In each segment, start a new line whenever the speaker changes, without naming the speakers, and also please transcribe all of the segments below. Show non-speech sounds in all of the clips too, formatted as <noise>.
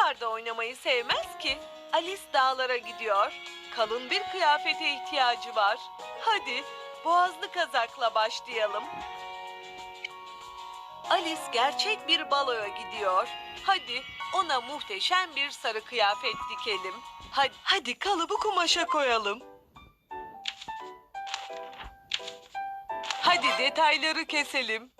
karda oynamayı sevmez ki? Alice dağlara gidiyor. Kalın bir kıyafete ihtiyacı var. Hadi boğazlı kazakla başlayalım. Alice gerçek bir baloya gidiyor. Hadi ona muhteşem bir sarı kıyafet dikelim. Hadi, hadi kalıbı kumaşa koyalım. Hadi detayları keselim.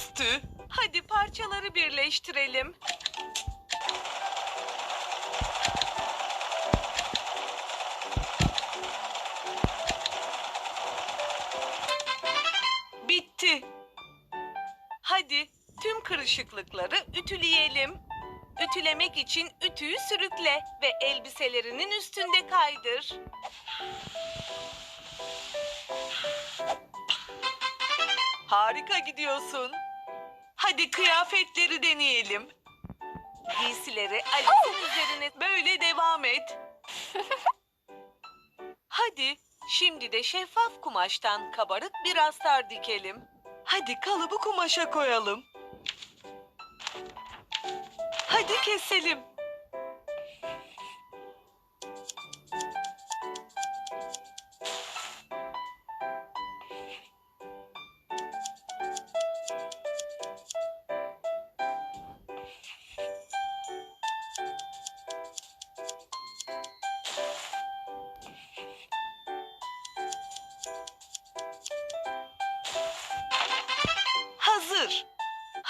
Olağanüstü. Hadi parçaları birleştirelim. Bitti. Hadi tüm kırışıklıkları ütüleyelim. Ütülemek için ütüyü sürükle ve elbiselerinin üstünde kaydır. Harika gidiyorsun. Hadi kıyafetleri deneyelim. Giysileri Alice'in üzerine böyle devam et. <laughs> Hadi şimdi de şeffaf kumaştan kabarık bir astar dikelim. Hadi kalıbı kumaşa koyalım. Hadi keselim.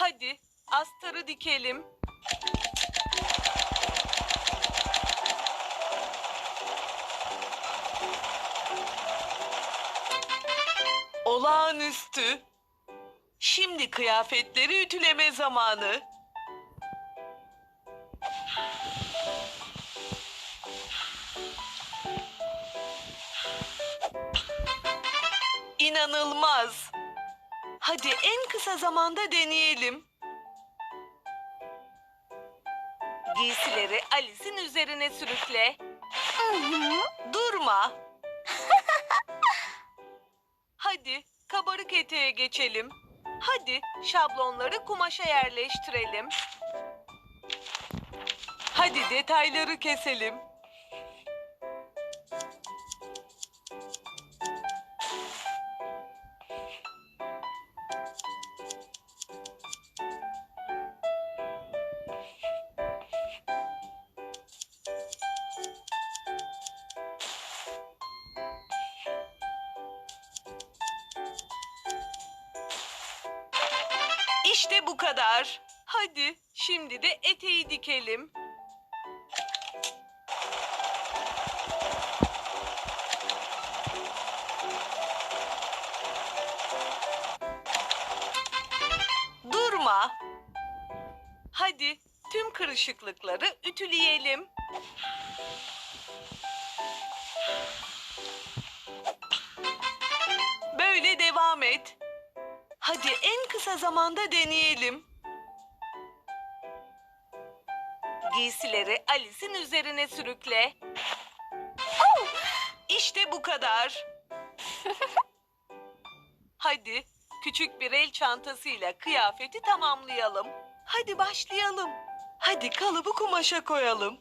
Hadi astarı dikelim. Olağanüstü. Şimdi kıyafetleri ütüleme zamanı. İnanılmaz. Hadi en kısa zamanda deneyelim. Giysileri Alice'in üzerine sürükle. Durma. <laughs> Hadi kabarık eteğe geçelim. Hadi şablonları kumaşa yerleştirelim. Hadi detayları keselim. İşte bu kadar. Hadi şimdi de eteği dikelim. Durma. Hadi tüm kırışıklıkları ütüleyelim. Böyle devam et. Hadi en kısa zamanda deneyelim. Giysileri Alice'in üzerine sürükle. İşte bu kadar. <laughs> Hadi küçük bir el çantasıyla kıyafeti tamamlayalım. Hadi başlayalım. Hadi kalıbı kumaşa koyalım.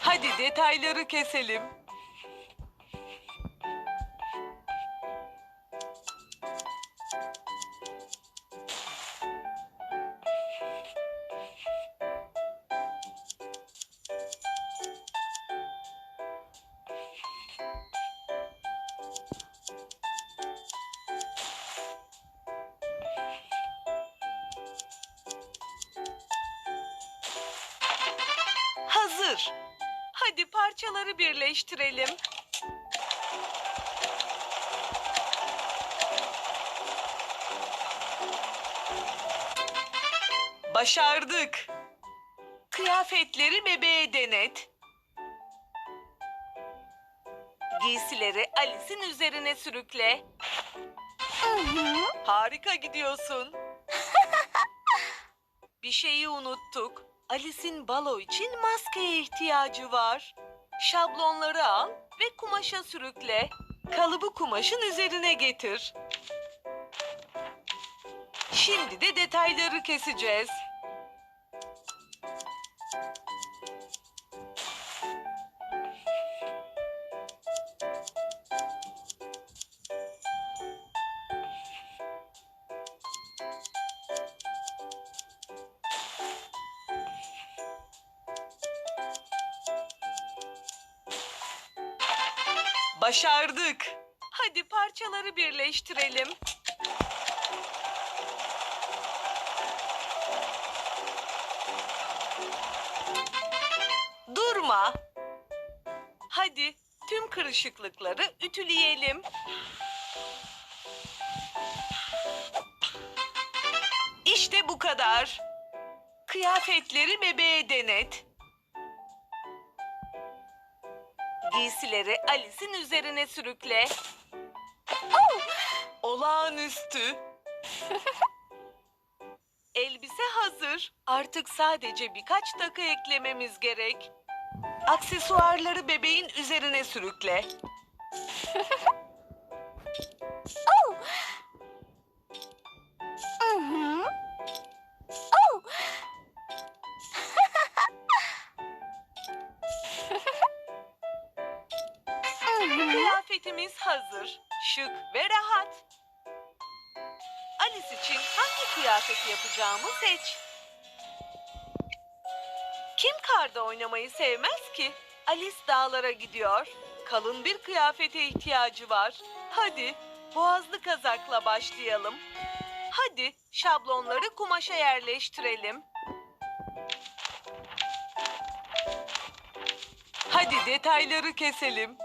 Hadi detayları keselim. Hazır. Hadi parçaları birleştirelim. Başardık. Kıyafetleri bebeğe denet. Giysileri Alice'in üzerine sürükle. Harika gidiyorsun. <laughs> Bir şeyi unuttuk. Alice'in balo için maskeye ihtiyacı var. Şablonları al ve kumaşa sürükle. Kalıbı kumaşın üzerine getir. Şimdi de detayları keseceğiz. Başardık. Hadi parçaları birleştirelim. Durma. Hadi tüm kırışıklıkları ütüleyelim. İşte bu kadar. Kıyafetleri bebeğe denet. Giysileri Alice'in üzerine sürükle. Olağanüstü. <laughs> Elbise hazır. Artık sadece birkaç takı eklememiz gerek. Aksesuarları bebeğin üzerine sürükle. <laughs> Kıyafetimiz hazır. Şık ve rahat. Alice için hangi kıyafeti yapacağımı seç. Kim karda oynamayı sevmez ki? Alice dağlara gidiyor. Kalın bir kıyafete ihtiyacı var. Hadi boğazlı kazakla başlayalım. Hadi şablonları kumaşa yerleştirelim. Hadi detayları keselim.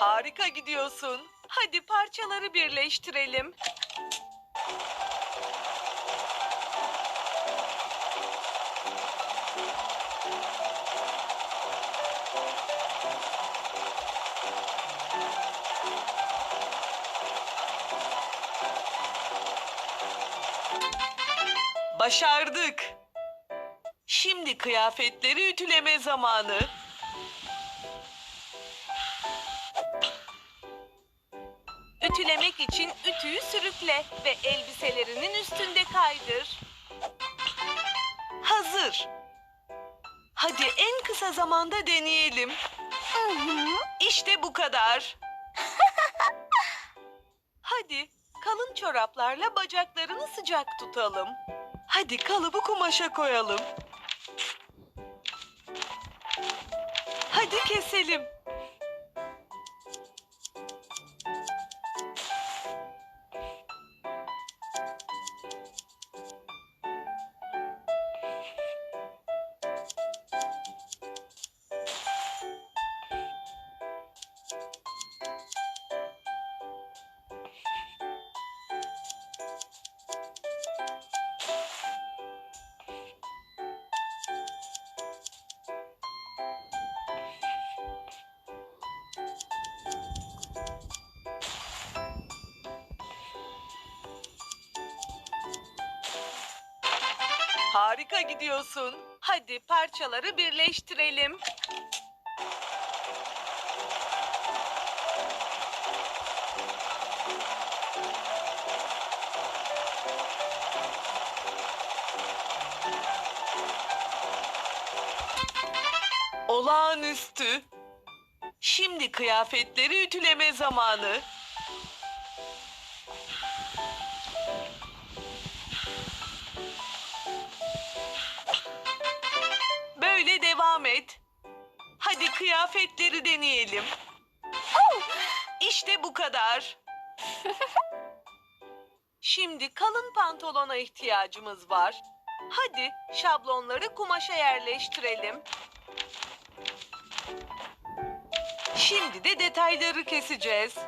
Harika gidiyorsun. Hadi parçaları birleştirelim. Başardık. Şimdi kıyafetleri ütüleme zamanı. Ütülemek için ütüyü sürükle ve elbiselerinin üstünde kaydır. Hazır. Hadi en kısa zamanda deneyelim. İşte bu kadar. <laughs> Hadi kalın çoraplarla bacaklarını sıcak tutalım. Hadi kalıbı kumaşa koyalım. Hadi keselim. Harika gidiyorsun. Hadi parçaları birleştirelim. Olağanüstü. Şimdi kıyafetleri ütüleme zamanı. Kıyafetleri deneyelim. İşte bu kadar. <laughs> Şimdi kalın pantolona ihtiyacımız var. Hadi şablonları kumaşa yerleştirelim. Şimdi de detayları keseceğiz.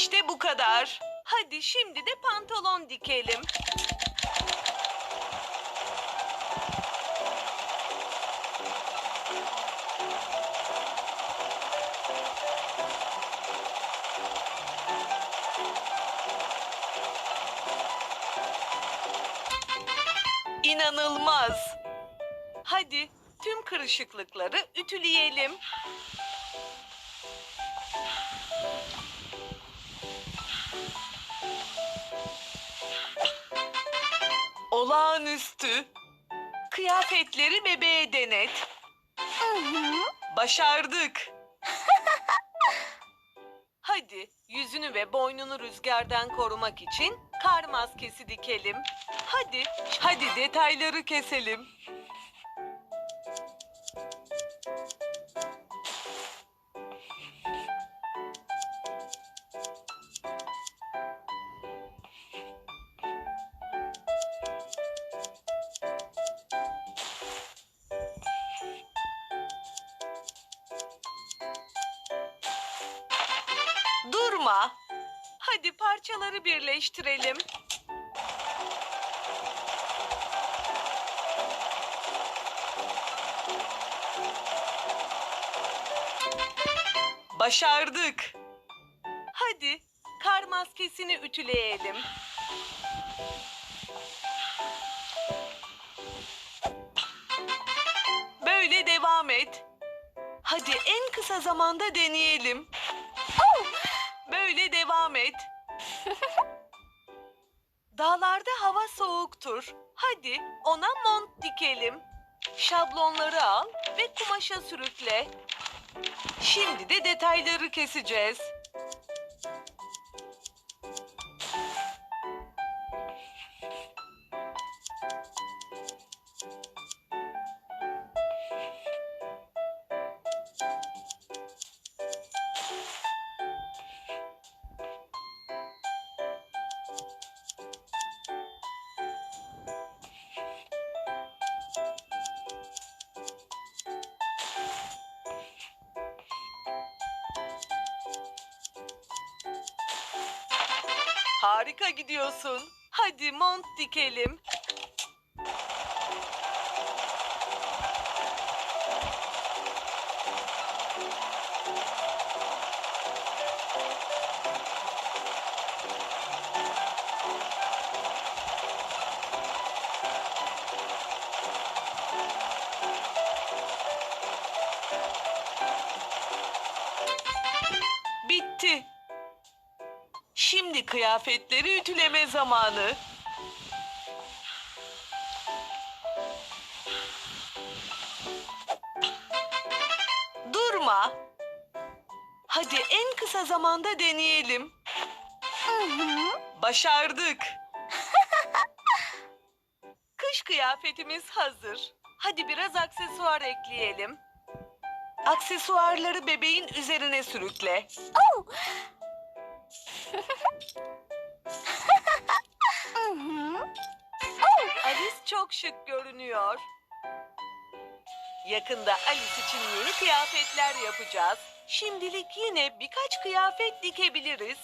İşte bu kadar. Hadi şimdi de pantolon dikelim. İnanılmaz. Hadi tüm kırışıklıkları ütüleyelim. Olağanüstü. Kıyafetleri bebeğe denet. Başardık. <laughs> Hadi yüzünü ve boynunu rüzgardan korumak için kar maskesi dikelim. Hadi, hadi detayları keselim. Durma. Hadi parçaları birleştirelim. Başardık. Hadi kar maskesini ütüleyelim. Böyle devam et. Hadi en kısa zamanda deneyelim. Böyle devam et. <laughs> Dağlarda hava soğuktur. Hadi ona mont dikelim. Şablonları al ve kumaşa sürükle. Şimdi de detayları keseceğiz. Harika gidiyorsun. Hadi mont dikelim. Kıyafetleri ütüleme zamanı. Durma. Hadi en kısa zamanda deneyelim. Başardık. <laughs> Kış kıyafetimiz hazır. Hadi biraz aksesuar ekleyelim. Aksesuarları bebeğin üzerine sürükle. Alice çok şık görünüyor. Yakında Alice için yeni kıyafetler yapacağız. Şimdilik yine birkaç kıyafet dikebiliriz.